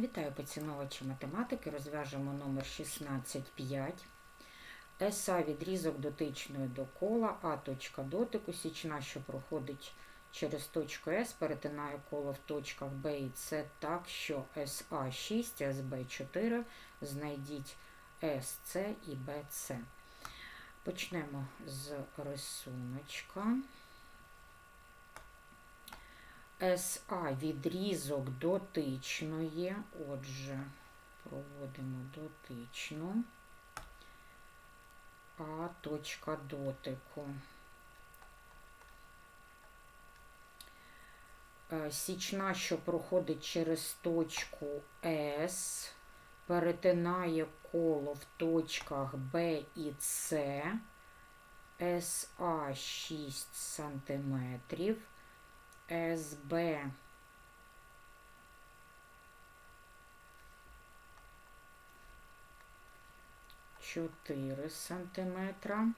Вітаю поціновувачі математики. Розв'яжемо номер 16.5. СА відрізок дотичної до кола, А точка дотику, січна, що проходить через точку С, перетинає коло в точках Б і С так, що СА 6, СБ 4, знайдіть СЦ і БЦ. Почнемо з рисуночка. СА відрізок дотичної, отже, проводимо дотичну, А точка дотику. Е, Січна, що проходить через точку С, перетинає коло в точках Б і С, СА 6 сантиметрів. СБ чотири сантиметра,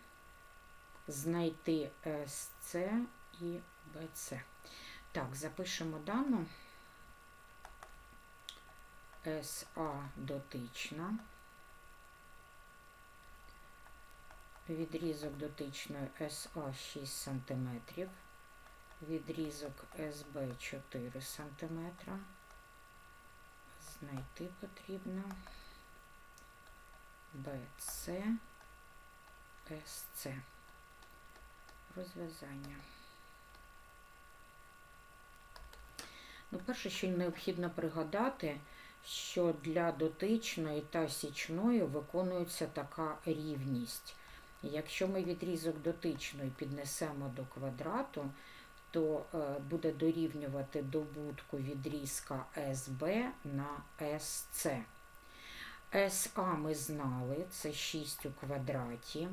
знайти СЦ і БЦ. Так, запишемо дану СА дотична. Відрізок дотичної СА 6 сантиметрів відрізок СБ 4 см. Знайти потрібно БЦ, СЦ. Розв'язання. Ну, перше, що необхідно пригадати, що для дотичної та січної виконується така рівність. Якщо ми відрізок дотичної піднесемо до квадрату, то е, буде дорівнювати добутку відрізка СБ на СЦ. СА ми знали, це 6 у квадраті,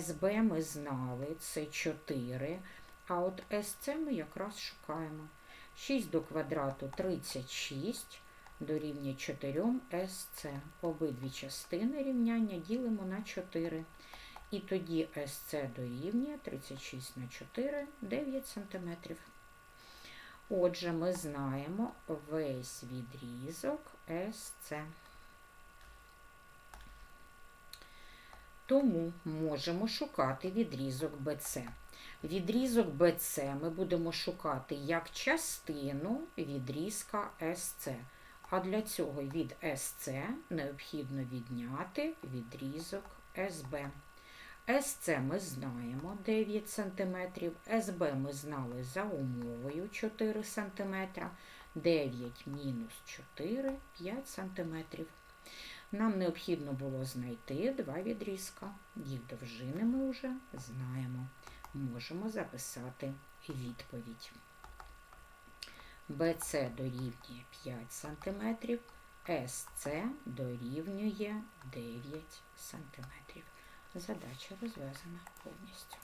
СБ ми знали, це 4, а от СЦ ми якраз шукаємо. 6 до квадрату 36 дорівнює 4 СЦ. Обидві частини рівняння ділимо на 4. І тоді СЦ дорівнює 36 на 4, 9 см. Отже, ми знаємо весь відрізок СЦ. Тому можемо шукати відрізок БЦ. Відрізок БЦ ми будемо шукати як частину відрізка СЦ. А для цього від СЦ необхідно відняти відрізок СБ. СЦ ми знаємо 9 см, СБ ми знали за умовою 4 см, 9 мінус 4 5 см. Нам необхідно було знайти два відрізка. Їх довжини ми вже знаємо. Можемо записати відповідь. БЦ дорівнює 5 см, СЦ дорівнює 9 см. Задача розв'язана повністю.